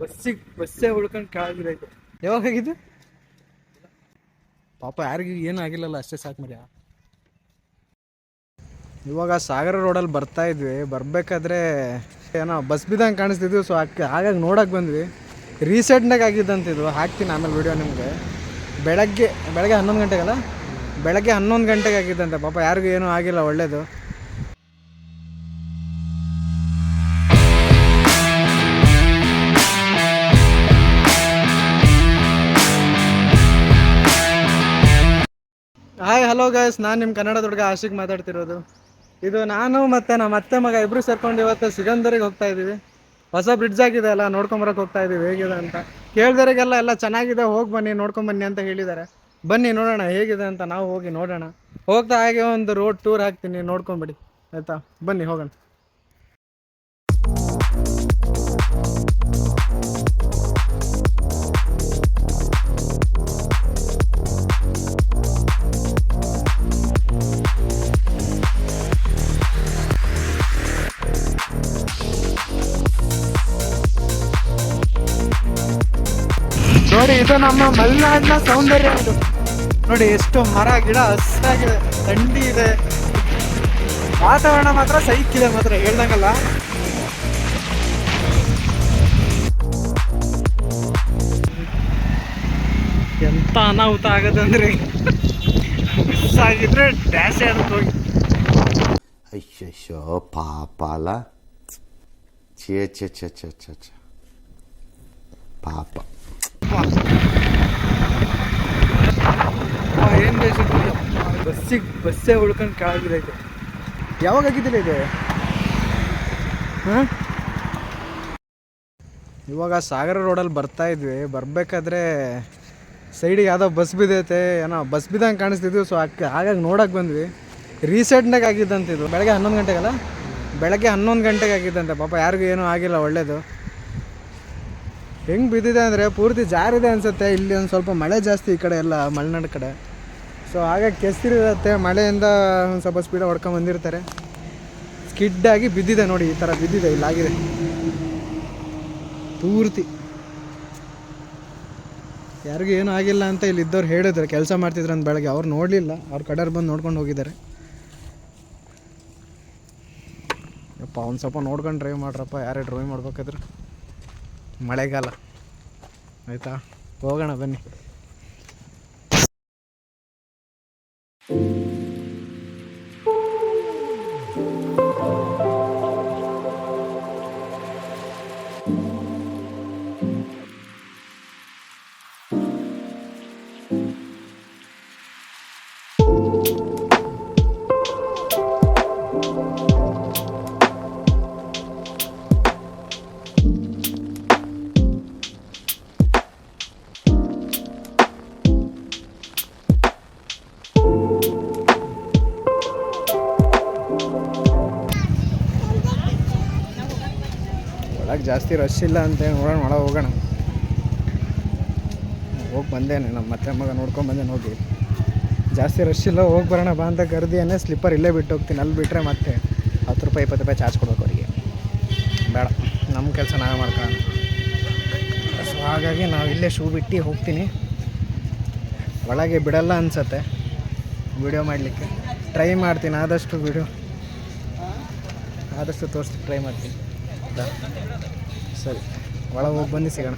ಬಸ್ಸಿಗೆ, ಬಸ್ಸೇ ಉಳ್ಕೊಂಡು ಕೆಳಗಿರೈತೆ ಯಾವಾಗ ಆಗಿದ್ದು ಪಾಪ ಯಾರಿಗೂ ಏನೂ ಆಗಿಲ್ಲಲ್ಲ, ಅಷ್ಟೇ ಸಾಕು ಮರ್ಯ ಇವಾಗ ಸಾಗರ ರೋಡಲ್ಲಿ ಬರ್ತಾ ಇದ್ವಿ. ಬರಬೇಕಾದ್ರೆ ಏನೋ ಬಸ್ ಬಿದ್ದಂಗೆ ಕಾಣಿಸ್ತಿದ್ವಿ. ಸೊ ಹಾಗಾಗಿ ನೋಡಕ್ಕೆ ಬಂದ್ವಿ. ರೀಸೆಂಟ್ನಾಗ ಆಗಿದ್ದಂತಿದ್ವು ಹಾಕ್ತೀನಿ ಆಮೇಲೆ ವಿಡಿಯೋ ನಿಮಗೆ. ಬೆಳಗ್ಗೆ ಬೆಳಗ್ಗೆ ಹನ್ನೊಂದು ಗಂಟೆಗಲ್ಲ? ಬೆಳಗ್ಗೆ ಹನ್ನೊಂದು ಗಂಟೆಗೆ ಆಗಿದ್ದಂತೆ ಪಾಪ ಯಾರಿಗೂ ಏನೂ ಆಗಿಲ್ಲ, ಒಳ್ಳೇದು. ಹಾಯ್ ಹಲೋ ಗೈಸ್ ನಾನು ನಿಮ್ಮ ಕನ್ನಡ ಹುಡುಗ ಆಶಿಕ್ ಮಾತಾಡ್ತಿರೋದು. ಇದು ನಾನು ಮತ್ತೆ ನಮ್ಮ ಅತ್ತೆ ಮಗ ಇಬ್ರು ಸೇರ್ಕೊಂಡು ಇವತ್ತು ಸಿಗಂದರಿಗೆ ಹೋಗ್ತಾ ಇದ್ದೀವಿ ಹೊಸ ಬ್ರಿಡ್ಜ್ ಆಗಿದೆ ಅಲ್ಲ ನೋಡ್ಕೊಂಬರಕ್ಕೆ ಹೋಗ್ತಾ ಇದ್ದೀವಿ ಹೇಗಿದೆ ಅಂತ. ಕೇಳ್ದವರಿಗೆಲ್ಲ ಎಲ್ಲ ಚೆನ್ನಾಗಿದೆ, ಹೋಗಿ ಬನ್ನಿ ನೋಡ್ಕೊಂಬನ್ನಿ ಅಂತ ಹೇಳಿದ್ದಾರೆ. ಬನ್ನಿ ನೋಡೋಣ, ಹೇಗಿದೆ ಅಂತ ನಾವು ಹೋಗಿ ನೋಡೋಣ. ಹೋಗ್ತಾ ಹಾಗೆ ಒಂದು ರೋಡ್ ಟೂರ್ ಹಾಕ್ತೀನಿ ನೋಡ್ಕೊಂಬಿಡಿ ಆಯಿತಾ? ಬನ್ನಿ, ಹೋಗೋಣ. ನೋಡಿ, ಇದು ನಮ್ಮ ಮಲೆನಾಡಿನ ಸೌಂದರ್ಯ ಇದು. ನೋಡಿ, ಎಷ್ಟು ಮರ, ಗಿಡ ಹಸಿರಾಗಿದೆ, ಥಂಡಿ ಇದೆ. ವಾತಾವರಣ ಮಾತ್ರ ಸೈಕಿದೆ ಮಾತ್ರ, ಹೇಳ್ದಂಗಲ್ಲ. ಎಂತ ಅನಾಹುತ ಆಗದೆ ಅಂದ್ರೆ. ಮಿಸ್ ಆಗಿದ್ರೆ ಡ್ಯಾಶ್ ಆಗುತ್ತೆ ಹೋಗಿ. ಅಯ್ಯೋ ಪಾಪ ಅಲ್ಲ. ಚೇ ಛೇ ಛೇ ಛೇ ಛೇ. ಪಾಪ. ಏನು ಬೇಸಿದ್ರು ಬಸ್ಸಿಗೆ ಬಸ್ಸೇ ಉಳ್ಕೊಂಡು ಕೆಳಗಿದೈತೆ ಯಾವಾಗ ಆಗಿದ್ದಿಲ್ಲ ಇದು? ಹಾಂ? ಇವಾಗ ಸಾಗರ ರೋಡಲ್ಲಿ ಬರ್ತಾ ಇದ್ವಿ. ಬರಬೇಕಾದ್ರೆ ಸೈಡಿಗೆ ಯಾವುದೋ ಬಸ್ ಬಿದ್ದೈತೆ, ಏನೋ ಬಸ್ ಬಿದ್ದಂಗೆ ಕಾಣಿಸ್ತಿದ್ವಿ. ಸೊ ಅಕ್ಕ ಹಾಗಾಗಿ ನೋಡಕ್ಕೆ ಬಂದ್ವಿ. ರೀಸೆಂಟ್ನಾಗ ಆಗಿದ್ದಂತ ಇದು. ಬೆಳಗ್ಗೆ ಹನ್ನೊಂದು ಗಂಟೆಗಲ್ಲ? ಬೆಳಗ್ಗೆ ಹನ್ನೊಂದು ಗಂಟೆಗೆ ಆಗಿದ್ದಂತೆ ಪಾಪ ಯಾರಿಗೂ ಏನೂ ಆಗಿಲ್ಲ, ಒಳ್ಳೇದು. ಹೆಂಗೆ ಬಿದ್ದಿದೆ ಅಂದರೆ ಪೂರ್ತಿ ಜಾರಿದೆ ಅನಿಸುತ್ತೆ. ಇಲ್ಲಿ ಒಂದು ಸ್ವಲ್ಪ ಮಳೆ ಜಾಸ್ತಿ ಈ ಕಡೆ ಎಲ್ಲ, ಮಲೆನಾಡು ಕಡೆ. ಸೊ ಹಾಗಾಗಿ ಕೆಸರಿರುತ್ತೆ ಮಳೆಯಿಂದ ಒಂದು ಸ್ವಲ್ಪ ಸ್ಪೀಡ್ ಹೊಡ್ಕೊಂಡು ಬಂದಿರ್ತಾರೆ. ಸ್ಕಿಡ್ಡಾಗಿ ಆಗಿ ಬಿದ್ದಿದೆ ನೋಡಿ, ಈ ಥರ ಬಿದ್ದಿದೆ ಇಲ್ಲಾಗಿದೆ ಪೂರ್ತಿ. ಯಾರಿಗೂ ಏನೂ ಆಗಿಲ್ಲ ಅಂತ ಇಲ್ಲಿ ಇದ್ದವ್ರು ಹೇಳಿದ್ರು. ಕೆಲಸ ಮಾಡ್ತಿದ್ರು ಅಂತ ಬೆಳಗ್ಗೆ. ಅವ್ರು ನೋಡಲಿಲ್ಲ. ಅವ್ರ ಕಡೆಯವ್ರು ಬಂದು ನೋಡ್ಕೊಂಡು ಹೋಗಿದ್ದಾರೆ. ಯಪ್ಪ ಒಂದು ಸ್ವಲ್ಪ ನೋಡ್ಕೊಂಡು ಡ್ರೈವ್ ಮಾಡ್ರಪ್ಪ. ಯಾರೇ ಡ್ರೈವ್ ಮಾಡ್ಬೇಕಾದ್ರೆ. ಮಳೆಗಾಲ. ಆಯಿತಾ? ಹೋಗೋಣ ಬನ್ನಿ. ಜಾಸ್ತಿ ರಶ್ ಇಲ್ಲ ಅಂತ ನೋಡೋಣ ಒಳಗೆ ಹೋಗೋಣ. ಹೋಗಿ ಬಂದೇನೆ, ನಮ್ಮ ಮತ್ತೆ ಮಗ ನೋಡ್ಕೊಂಡು ಬಂದೇನೆ, ಹೋಗಿ. ಜಾಸ್ತಿ ರಶ್ ಇಲ್ಲ, ಹೋಗಿ ಬರೋಣ, ಬಾ ಅಂತ ಕರೆದಿಯೇ ಸ್ಲಿಪ್ಪರ್ ಇಲ್ಲೇ ಬಿಟ್ಟು ಹೋಗ್ತೀನಿ. ಅಲ್ಲಿ ಬಿಟ್ಟರೆ ಮತ್ತೆ ಹತ್ತು ರೂಪಾಯಿ, ಇಪ್ಪತ್ತು ರೂಪಾಯಿ ಚಾರ್ಜ್ ಕೊಡ್ಬೇಕು ಅವರಿಗೆ. ಬೇಡ ನಮ್ಮ ಕೆಲಸ ನಾವೇ ಮಾಡ್ಕೊಳ್ಳೋಣ. ಸೊ ಹಾಗಾಗಿ ನಾವು ಇಲ್ಲೇ ಶೂ ಬಿಟ್ಟು ಹೋಗ್ತೀನಿ. ಒಳಗೆ ಬಿಡಲ್ಲ ಅನಿಸತ್ತೆ ವಿಡಿಯೋ ಮಾಡಲಿಕ್ಕೆ. ಟ್ರೈ ಮಾಡ್ತೀನಿ, ಆದಷ್ಟು ವಿಡಿಯೋ ಆದಷ್ಟು ತೋರಿಸ್ತೀನಿ ಟ್ರೈ ಮಾಡ್ತೀನಿ? ಸರಿ. ಒಳಗೆ ಹೋಗಿ ಬಂದು ಸಿಗೋಣ.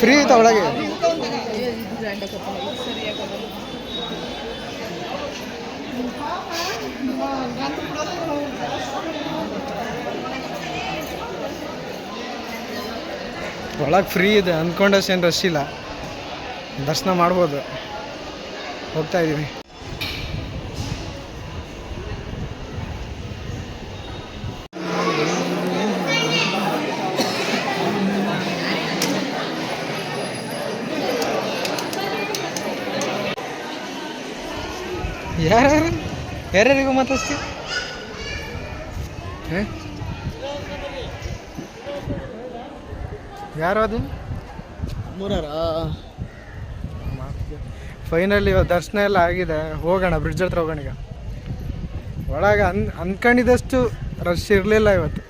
ಫ್ರೀ ಐತಾ ಒಳಗೆ? ಒಳಗೆ ಫ್ರೀ ಇದೆ ಅಂದ್ಕೊಂಡಷ್ಟೇನು ರಶ್ ಇಲ್ಲ. ದರ್ಶನ ಮಾಡ್ಬೋದು. ಹೋಗ್ತಾ ಇದ್ದೀವಿ ಯಾರ್ಯಾರು? ಯಾರ್ಯಾರಿಗೂ ಮಾತಾಡ್ತೀವಿ ಯಾರು ಅದು? ಮೂರರ ಫೈನಲಿ ಇವತ್ತು ದರ್ಶನ ಎಲ್ಲ ಆಗಿದೆ. ಹೋಗೋಣ ಬ್ರಿಡ್ಜ್ ಹತ್ರ ಹೋಗೋಣ ಈಗ. ಒಳಗೆ ಅನ್ ಅಂದ್ಕೊಂಡಿದ್ದಷ್ಟು ರಶ್ ಇರಲಿಲ್ಲ ಇವತ್ತು.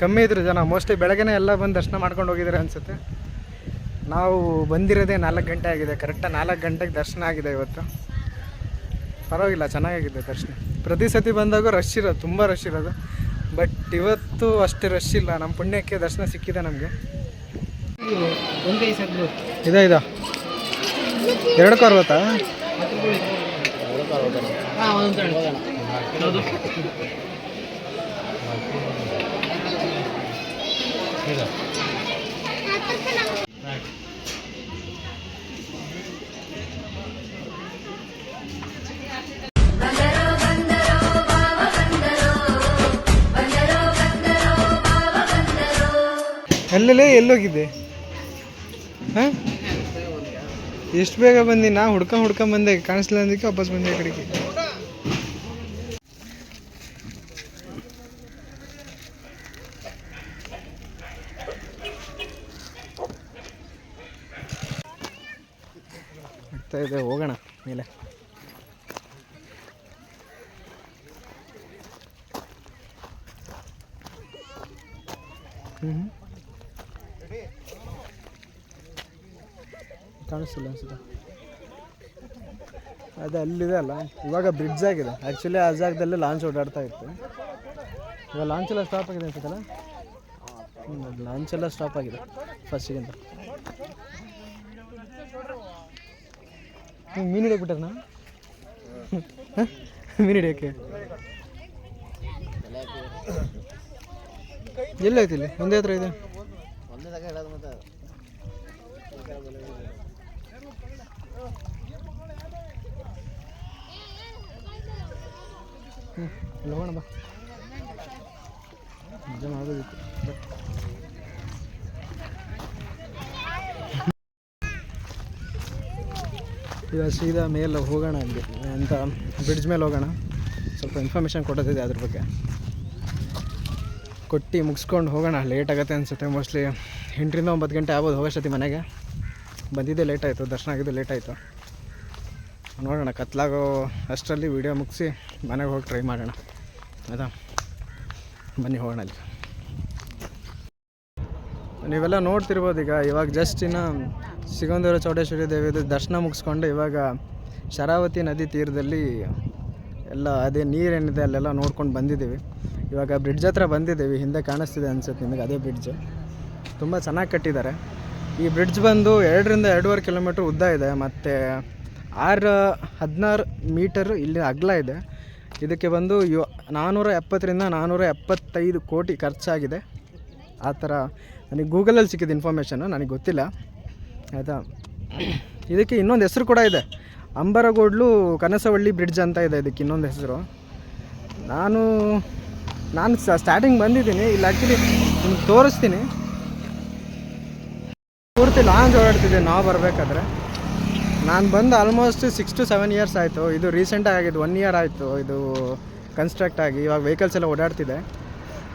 ಕಮ್ಮಿ ಇದ್ರು ಜನ. ಮೋಸ್ಟ್ಲಿ ಬೆಳಗ್ಗೆನೇ ಎಲ್ಲ ಬಂದು ದರ್ಶನ ಮಾಡ್ಕೊಂಡು ಹೋಗಿದ್ದಾರೆ ಅನಿಸುತ್ತೆ. ನಾವು ಬಂದಿರೋದೇ ನಾಲ್ಕು ಗಂಟೆ ಆಗಿದೆ. ಕರೆಕ್ಟಾಗಿ ನಾಲ್ಕು ಗಂಟೆಗೆ ದರ್ಶನ ಆಗಿದೆ ಇವತ್ತು. ಪರವಾಗಿಲ್ಲ ಚೆನ್ನಾಗಿದೆ ದರ್ಶನ. ಪ್ರತಿ ಸತಿ ಬಂದಾಗೂ ರಶ್ ಇರೋದು ತುಂಬ ರಶ್ ಇರೋದು. ಬಟ್ ಇವತ್ತು ಅಷ್ಟು ರಶ್ ಇಲ್ಲ. ನಮ್ಮ ಪುಣ್ಯಕ್ಕೆ ದರ್ಶನ ಸಿಕ್ಕಿದೆ ನಮಗೆ. ಇದ ಇದ? ಇದೆ ಇದೆ ಎರಡಕ್ಕೂ ಅರವತ್ತಾ ಎಲ್ಲೆಲ್ಲೇ ಎಲ್ಲೋಗಿದ್ದೆ ಹಾಂ? ಎಷ್ಟು ಬೇಗ ಬಂದಿ? ನಾ ಹುಡ್ಕೊಂಡು ಹುಡ್ಕೊಂಡು ಬಂದೆ. ಕಾಣಿಸ್ಲಿಲ್ಲ ಅಂದಕ್ಕೆ ವಾಪಸ್ ಬಂದೆ ಕಡೆಗೆ. ಇದೆ, ಹೋಗೋಣ ಮೇಲೆ. ಹ್ಞೂ ಕಾಣಿಸ್ತಿಲ್ಲ ಅನ್ಸುತ್ತೆ. ಅದು ಅಲ್ಲಿದೆ ಅಲ್ಲ. ಇವಾಗ ಬ್ರಿಡ್ಜ್ ಆಗಿದೆ. ಆ್ಯಕ್ಚುಲಿ ಆ ಜಾಗದಲ್ಲಿ ಲಾಂಚ್ ಓಡಾಡ್ತಾ ಇತ್ತು. ಇವಾಗ ಲಾಂಚ್ ಎಲ್ಲ ಸ್ಟಾಪ್ ಆಗಿದೆ ಅನ್ಸುತ್ತಲ್ಲ? ಹ್ಞೂ ಲಾಂಚ್ ಎಲ್ಲ ಸ್ಟಾಪ್ ಆಗಿದೆ ಫಸ್ಟಿಗಿಂತ ಹ್ಞೂ ಮೀನು ಹಿಡಿಯಕ್ಕೆ ಬಿಟ್ಟಾರಣ ಮೀನು ಹಿಡಿಯೋಕ್ಕೆ? ಎಲ್ಲೈತಿ ಇಲ್ಲಿ? ಒಂದೇ ಹತ್ರ ಇದೆ ಒಂದೇ ತಗ ಹೇಳೋದು ಮತ್ತೆ ಹ್ಞೂ ಹೋಗೋಣ ಬಾ ಸೀದಾ ಮೇಲೆ ಹೋಗೋಣ ಅಲ್ಲಿ ಅಂತ ಬ್ರಿಡ್ಜ್ ಮೇಲೆ ಹೋಗೋಣ. ಸ್ವಲ್ಪ ಇನ್ಫಾರ್ಮೇಷನ್ ಕೊಡೋದಿದೆ ಅದ್ರ ಬಗ್ಗೆ. ಕೊಟ್ಟು ಮುಗಿಸ್ಕೊಂಡು ಹೋಗೋಣ ಲೇಟ್ ಆಗುತ್ತೆ ಅನಿಸುತ್ತೆ ಮೋಸ್ಟ್ಲಿ ಎಂಟರಿಂದ ಒಂಬತ್ತು ಗಂಟೆ ಆಗ್ಬೋದು ಹೋಗೋಷ್ಟೊತ್ತಿ ಮನೆಗೆ. ಬಂದಿದ್ದೆ ಲೇಟ್ ಆಯಿತು, ದರ್ಶನ ಆಗಿದ್ದು ಲೇಟ್ ಆಯಿತು. ನೋಡೋಣ, ಕತ್ಲಾಗೋ ಅಷ್ಟರಲ್ಲಿ ವೀಡಿಯೋ ಮುಗಿಸಿ ಮನೆಗೆ ಹೋಗಿ ಟ್ರೈ ಮಾಡೋಣ. ಆಯಿತಾ? ಬನ್ನಿ ಹೋಗೋಣ ಅಲ್ಲಿ. ನೀವೆಲ್ಲ ನೋಡ್ತಿರ್ಬೋದು ಈಗ, ಇವಾಗ ಜಸ್ಟ್ ಇನ್ನು ಸಿಗಂದೂರ ಚೌಡೇಶ್ವರಿ ದೇವಿದು ದರ್ಶನ ಮುಗಿಸ್ಕೊಂಡು ಇವಾಗ ಶರಾವತಿ ನದಿ ತೀರದಲ್ಲಿ ಎಲ್ಲ ಅದೇ ನೀರೇನಿದೆ ಅಲ್ಲೆಲ್ಲ ನೋಡ್ಕೊಂಡು ಬಂದಿದ್ದೀವಿ. ಇವಾಗ ಬ್ರಿಡ್ಜ್ ಹತ್ರ ಬಂದಿದ್ದೀವಿ, ಹಿಂದೆ ಕಾಣಿಸ್ತಿದೆ ಅನ್ಸುತ್ತೆ ನಿಮಗೆ ಅದೇ ಬ್ರಿಡ್ಜ್ ತುಂಬ ಚೆನ್ನಾಗಿ ಕಟ್ಟಿದ್ದಾರೆ. ಈ ಬ್ರಿಡ್ಜ್ ಬಂದು ಎರಡರಿಂದ ಎರಡೂವರೆ ಕಿಲೋಮೀಟ್ರ್ ಉದ್ದ ಇದೆ, ಮತ್ತು ಆರು ಹದಿನಾರು ಮೀಟರ್ ಇಲ್ಲಿ ಅಗಲ ಇದೆ. ಇದಕ್ಕೆ ಬಂದು ಯು ನಾನ್ನೂರ ಎಪ್ಪತ್ತರಿಂದ ನಾನ್ನೂರ ಎಪ್ಪತ್ತೈದು ಕೋಟಿ ಖರ್ಚಾಗಿದೆ. ಆ ಥರ ನನಗೆ ಗೂಗಲಲ್ಲಿ ಸಿಕ್ಕಿದ ಇನ್ಫಾರ್ಮೇಷನ್ನು ನನಗೆ ಗೊತ್ತಿಲ್ಲ. ಆಯಿತಾ? ಇದಕ್ಕೆ ಇನ್ನೊಂದು ಹೆಸರು ಕೂಡ ಇದೆ. ಅಂಬರಗೋಡ್ಲು ಕನಸವಳ್ಳಿ ಬ್ರಿಡ್ಜ್ ಅಂತ ಇದೆ ಇದಕ್ಕೆ ಇನ್ನೊಂದು ಹೆಸರು. ನಾನು ನಾನು ಸ್ಟಾರ್ಟಿಂಗ್ ಬಂದಿದ್ದೀನಿ. ಇಲ್ಲಿ ಆ್ಯಕ್ಚುಲಿ ನಿಮ್ಗೆ ತೋರಿಸ್ತೀನಿ. ಪೂರ್ತಿ ಲಾಂಗ್ ಓಡಾಡ್ತಿದ್ದೆ ನಾವು ಬರಬೇಕಾದ್ರೆ. ನಾನು ಬಂದು almost six to seven years ಆಯಿತು. ಇದು ರೀಸೆಂಟಾಗಿ ಆಗಿದ್ದು ಒನ್ ಇಯರ್ ಆಯಿತು. ಇದು ಕನ್ಸ್ಟ್ರಕ್ಟ್ ಆಗಿ, ಇವಾಗ ವೆಹಿಕಲ್ಸ್ ಎಲ್ಲ ಓಡಾಡ್ತಿದೆ.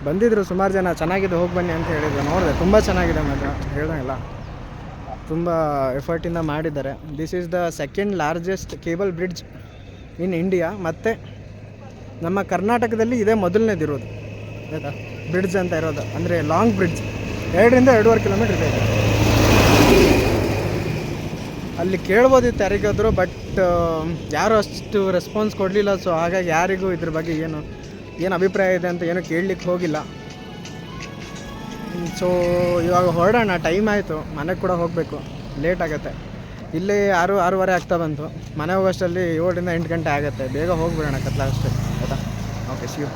ಬಂದಿದ್ದರು ಸುಮಾರು ಜನ, ಚೆನ್ನಾಗಿದೆ ಹೋಗಿ ಬನ್ನಿ ಅಂತ ಹೇಳಿದ್ರು. ನೋಡಿದೆ, ತುಂಬ ಚೆನ್ನಾಗಿದೆ ಮಾತ್ರ. ಹೇಳೋಂಗಿಲ್ಲ ತುಂಬ ಎಫರ್ಟಿಂದ ಮಾಡಿದ್ದಾರೆ. This is the second largest cable bridge in India ಮತ್ತು ನಮ್ಮ ಕರ್ನಾಟಕದಲ್ಲಿ ಇದೇ ಮೊದಲನೇದಿರೋದು. ಆಯಿತಾ? ಬ್ರಿಡ್ಜ್ ಅಂತ ಇರೋದು. ಅಂದರೆ ಲಾಂಗ್ ಬ್ರಿಡ್ಜ್ ಎರಡರಿಂದ ಎರಡೂವರೆ ಕಿಲೋಮೀಟ್ರ್ ಇದೆ. ಅಲ್ಲಿ ಕೇಳ್ಬೋದಿತ್ತು ಯಾರಿಗಾದರೂ ಬಟ್ ಯಾರೂ ಅಷ್ಟು ರೆಸ್ಪಾನ್ಸ್ ಕೊಡಲಿಲ್ಲ ಸೊ ಹಾಗಾಗಿ ಯಾರಿಗೂ ಇದ್ರ ಬಗ್ಗೆ ಏನು ಏನು ಅಭಿಪ್ರಾಯ ಇದೆ ಅಂತ ಏನೂ ಕೇಳಲಿಕ್ಕೆ ಹೋಗಿಲ್ಲ. ಸೊ ಇವಾಗ ಹೊರಡೋಣ ಟೈಮ್ ಆಯಿತು, ಮನೆಗೆ ಕೂಡ ಹೋಗಬೇಕು ಲೇಟ್ ಆಗುತ್ತೆ. ಇಲ್ಲಿ ಆರು, ಆರೂವರೆ ಆಗ್ತಾ ಬಂತು. ಮನೆ ಹೋಗೋಷ್ಟರಲ್ಲಿ ಏಳರಿಂದ ಎಂಟು ಗಂಟೆ ಆಗುತ್ತೆ. ಬೇಗ ಹೋಗ್ಬಿಡೋಣ ಕತ್ಲಾಗಷ್ಟೇ, ಆಯಿತಾ? ಓಕೆ ಶಿವ್